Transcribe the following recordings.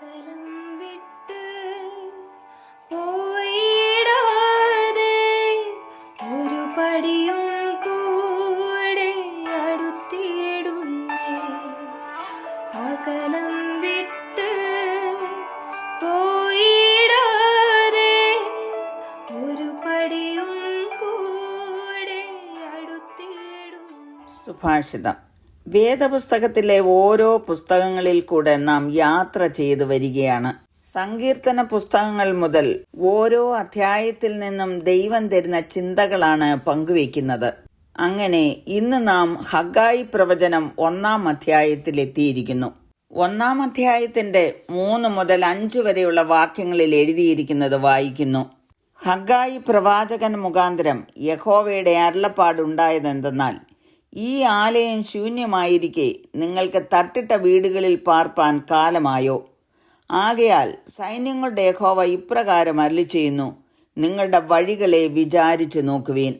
വിട്ട് ഒരു പടിയും കൂടെ വിട്ട് ഒരു പടിയും കൂടെ സുഭാഷിതം. വേദപുസ്തകത്തിലെ ഓരോ പുസ്തകങ്ങളിൽ കൂടെ നാം യാത്ര ചെയ്തു വരികയാണ്. സങ്കീർത്തന പുസ്തകങ്ങൾ മുതൽ ഓരോ അധ്യായത്തിൽ നിന്നും ദൈവം തരുന്ന ചിന്തകളാണ് പങ്കുവയ്ക്കുന്നത്. അങ്ങനെ ഇന്ന് നാം ഹഗായി പ്രവചനം ഒന്നാം അധ്യായത്തിൽ എത്തിയിരിക്കുന്നു. ഒന്നാം അധ്യായത്തിന്റെ മൂന്ന് മുതൽ അഞ്ച് വരെയുള്ള വാക്യങ്ങളിൽ എഴുതിയിരിക്കുന്നത് വായിക്കുന്നു. ഹഗായി പ്രവാചകൻ മുഖാന്തരം യഹോവയുടെ അരുളപ്പാടുണ്ടായതെന്തെന്നാൽ ഈ ആലയം ശൂന്യമായിരിക്കെ. നിങ്ങൾക്ക് തട്ടിട്ട വീടുകളിൽ പാർപ്പാൻ കാലമായോ. ആകയാൽ സൈന്യങ്ങളുടെ യഹോവ ഇപ്രകാരം അരളി ചെയ്യുന്നു നിങ്ങളുടെ വഴികളെ വിചാരിച്ചു നോക്കുവീൻ.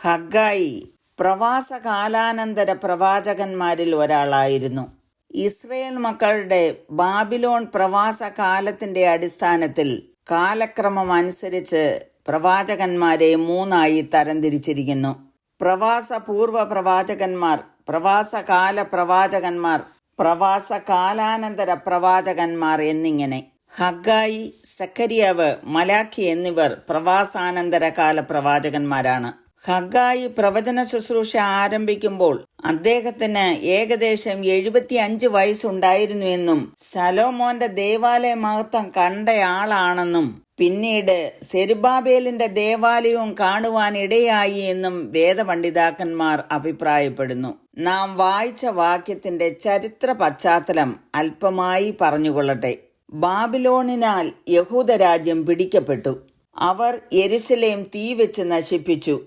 ഹഗായി പ്രവാസ കാലാനന്തര പ്രവാചകന്മാരിൽ ഒരാളായിരുന്നു. ഇസ്രയേൽ മക്കളുടെ ബാബിലോൺ പ്രവാസ കാലത്തിന്റെ അടിസ്ഥാനത്തിൽ കാലക്രമം അനുസരിച്ച് പ്രവാചകന്മാരെ മൂന്നായി തരംതിരിച്ചിരിക്കുന്നു. പ്രവാസ പൂർവ പ്രവാചകന്മാർ പ്രവാസകാല പ്രവാചകന്മാർ പ്രവാസകാലാനന്തര പ്രവാചകന്മാർ എന്നിങ്ങനെ ഹഗായി സക്കരിയാവ് മലാഖി എന്നിവർ പ്രവാസാനന്തരകാല പ്രവാചകന്മാരാണ് ഹഗായി പ്രവചന ശുശ്രൂഷ ആരംഭിക്കുമ്പോൾ അദ്ദേഹത്തിന് ഏകദേശം എഴുപത്തി അഞ്ച് വയസ്സുണ്ടായിരുന്നു എന്നും സലോമോന്റെ ദേവാലയ മഹത്വം കണ്ടയാളാണെന്നും പിന്നീട് സെരുബാബേലിന്റെ ദേവാലയവും കാണുവാൻ ഇടയായി എന്നും വേദപണ്ഡിതാക്കന്മാർ അഭിപ്രായപ്പെടുന്നു. നാം വായിച്ച വാക്യത്തിന്റെ ചരിത്ര പശ്ചാത്തലം അല്പമായി പറഞ്ഞുകൊള്ളട്ടെ. ബാബിലോണിനാൽ യഹൂദരാജ്യം പിടിക്കപ്പെട്ടു. അവർ എരുസലേം തീ വെച്ച് നശിപ്പിച്ചു.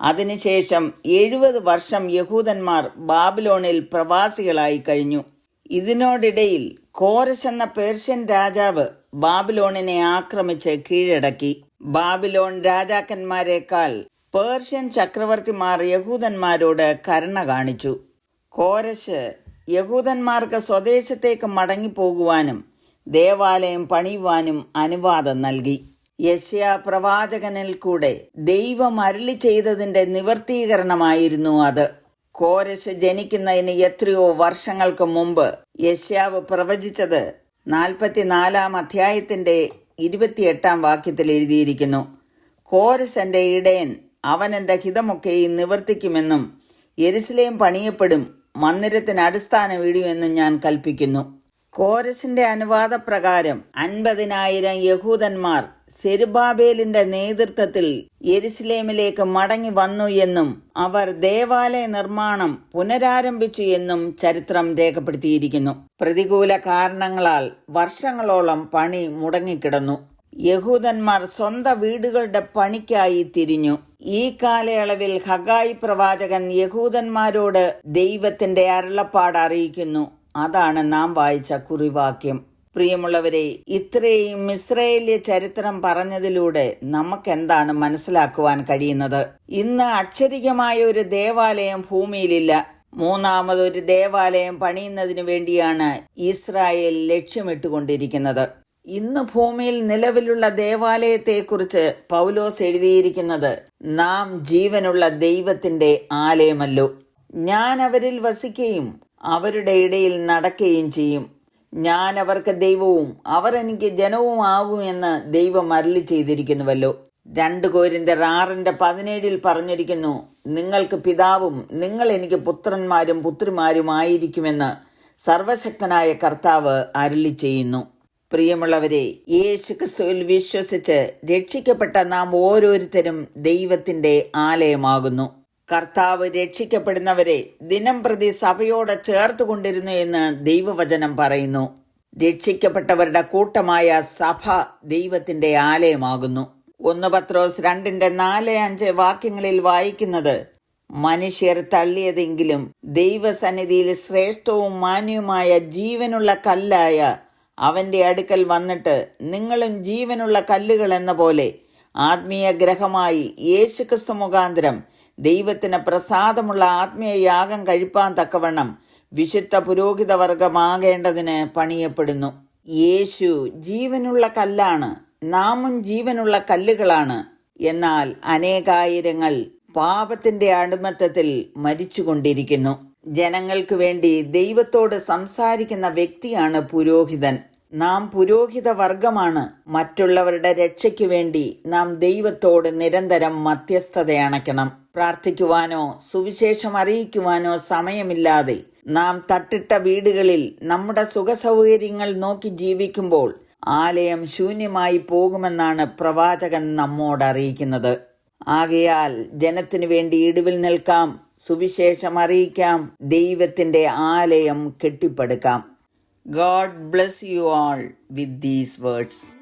അതിനുശേഷം എഴുപത് വർഷം യഹൂദന്മാർ ബാബിലോണിൽ പ്രവാസികളായി കഴിഞ്ഞു. ഇതിനോടിടയിൽ കോരസ് എന്ന പേർഷ്യൻ രാജാവ് ബാബിലോണിനെ ആക്രമിച്ച് കീഴടക്കി. ബാബിലോൺ രാജാക്കന്മാരെക്കാൾ പേർഷ്യൻ ചക്രവർത്തിമാർ യഹൂദന്മാരോട് കരുണ കാണിച്ചു. കോരശ് യഹൂദന്മാർക്ക് സ്വദേശത്തേക്ക് മടങ്ങിപ്പോകുവാനും ദേവാലയം പണിയുവാനും അനുവാദം നൽകി. യശ്യ പ്രവാചകനിൽ കൂടെ ദൈവം അരുളി ചെയ്തതിന്റെ നിവർത്തീകരണമായിരുന്നു അത്. കോരശ് ജനിക്കുന്നതിന് എത്രയോ വർഷങ്ങൾക്ക് മുമ്പ് യശ്യാവ് പ്രവചിച്ചത് നാൽപ്പത്തിനാലാം അധ്യായത്തിന്റെ ഇരുപത്തിയെട്ടാം വാക്യത്തിൽ എഴുതിയിരിക്കുന്നു. കോരശന്റെ ഇടയൻ അവൻ എന്റെ ഹിതമൊക്കെയും നിവർത്തിക്കുമെന്നും യെരുസലേം പണിയപ്പെടും മന്ദിരത്തിന് അടിസ്ഥാനം ഇടുമെന്നും ഞാൻ കൽപ്പിക്കുന്നു. കോരസിന്റെ അനുവാദപ്രകാരം അൻപതിനായിരം യഹൂദന്മാർ സെരുബാബേലിന്റെ നേതൃത്വത്തിൽ യെരുസലേമിലേക്ക് മടങ്ങി വന്നു എന്നും അവർ ദേവാലയ നിർമ്മാണം പുനരാരംഭിച്ചു എന്നും ചരിത്രം രേഖപ്പെടുത്തിയിരിക്കുന്നു. പ്രതികൂല കാരണങ്ങളാൽ വർഷങ്ങളോളം പണി മുടങ്ങിക്കിടന്നു. യഹൂദന്മാർ സ്വന്തം വീടുകളുടെ പണിക്കായി തിരിഞ്ഞു. ഈ കാലയളവിൽ ഹഗായി പ്രവാചകൻ യഹൂദന്മാരോട് ദൈവത്തിന്റെ അരുളപ്പാട് അറിയിക്കുന്നു. അതാണ് നാം വായിച്ച കുറിവാക്യം. പ്രിയമുള്ളവരെ ഇത്രയും ഇസ്രയേലിയ ചരിത്രം പറഞ്ഞതിലൂടെ നമുക്കെന്താണ് മനസ്സിലാക്കുവാൻ കഴിയുന്നത്? ഇന്ന് അക്ഷരികമായ ഒരു ദേവാലയം ഭൂമിയിലില്ല. മൂന്നാമതൊരു ദേവാലയം പണിയുന്നതിനു വേണ്ടിയാണ് ഇസ്രായേൽ ലക്ഷ്യമിട്ടുകൊണ്ടിരിക്കുന്നത്. ഇന്ന് ഭൂമിയിൽ നിലവിലുള്ള ദേവാലയത്തെക്കുറിച്ച് പൗലോസ് എഴുതിയിരിക്കുന്നത് നാം ജീവനുള്ള ദൈവത്തിന്റെ ആലയമല്ലോ. ഞാൻ അവരിൽ വസിക്കുകയും അവരുടെ ഇടയിൽ നടക്കുകയും ചെയ്യും. ഞാൻ അവർക്ക് ദൈവവും അവർ എനിക്ക് ജനവും ആകുമെന്ന് ദൈവം അരളി ചെയ്തിരിക്കുന്നുവല്ലോ. രണ്ട് കോരിന്തർ ആറിന്റെ പതിനേഴിൽ പറഞ്ഞിരിക്കുന്നു നിങ്ങൾക്ക് പിതാവും നിങ്ങൾ എനിക്ക് പുത്രന്മാരും പുത്രിമാരും ആയിരിക്കുമെന്ന് സർവശക്തനായ കർത്താവ് അരളി ചെയ്യുന്നു. പ്രിയമുള്ളവരെ യേശു ക്രിസ്തുവിൽ വിശ്വസിച്ച് രക്ഷിക്കപ്പെട്ട നാം ഓരോരുത്തരും ദൈവത്തിന്റെ ആലയമാകുന്നു. കർത്താവ് രക്ഷിക്കപ്പെടുന്നവരെ ദിനം പ്രതി സഭയോടെ ചേർത്തുകൊണ്ടിരുന്നു എന്ന് ദൈവവചനം പറയുന്നു. രക്ഷിക്കപ്പെട്ടവരുടെ കൂട്ടമായ സഭ ദൈവത്തിന്റെ ആലയമാകുന്നു. ഒന്ന് പത്രോസ് രണ്ടിന്റെ നാല് അഞ്ച് വാക്യങ്ങളിൽ വായിക്കുന്നത് മനുഷ്യർ തള്ളിയതെങ്കിലും ദൈവസന്നിധിയിൽ ശ്രേഷ്ഠവും മാന്യവുമായ ജീവനുള്ള കല്ലായ അവന്റെ അടുക്കൽ വന്നിട്ട് നിങ്ങളും ജീവനുള്ള കല്ലുകൾ എന്ന പോലെ ആത്മീയ ഗ്രഹമായി യേശുക്രിസ്തു മുഖാന്തരം ദൈവത്തിന് പ്രസാദമുള്ള ആത്മീയ യാഗം കഴിപ്പാൻ തക്കവണ്ണം വിശുദ്ധ പുരോഹിത വർഗമാകേണ്ടതിന് പണിയപ്പെടുന്നു. യേശു ജീവനുള്ള കല്ലാണ് നാമും ജീവനുള്ള കല്ലുകളാണ്. എന്നാൽ അനേകായിരങ്ങൾ പാപത്തിന്റെ അടിമത്തത്തിൽ മരിച്ചുകൊണ്ടിരിക്കുന്നു. ജനങ്ങൾക്ക് വേണ്ടി ദൈവത്തോട് സംസാരിക്കുന്ന വ്യക്തിയാണ് പുരോഹിതൻ. നാം പുരോഹിത വർഗമാണ് മറ്റുള്ളവരുടെ രക്ഷയ്ക്ക് വേണ്ടി നാം ദൈവത്തോട് നിരന്തരം മധ്യസ്ഥത അണയ്ക്കണം. പ്രാർത്ഥിക്കുവാനോ സുവിശേഷം അറിയിക്കുവാനോ സമയമില്ലാതെ നാം തട്ടിട്ട വീടുകളിൽ നമ്മുടെ സുഖസൗകര്യങ്ങൾ നോക്കി ജീവിക്കുമ്പോൾ ആലയം ശൂന്യമായി പോകുമെന്നാണ് പ്രവാചകൻ നമ്മോട് അറിയിക്കുന്നത്. ആകയാൽ ജനത്തിനു വേണ്ടി ഇടിവിൽ നിൽക്കാം സുവിശേഷം അറിയിക്കാം ദൈവത്തിന്റെ ആലയം കെട്ടിപ്പടുക്കാം. God bless you all with these words.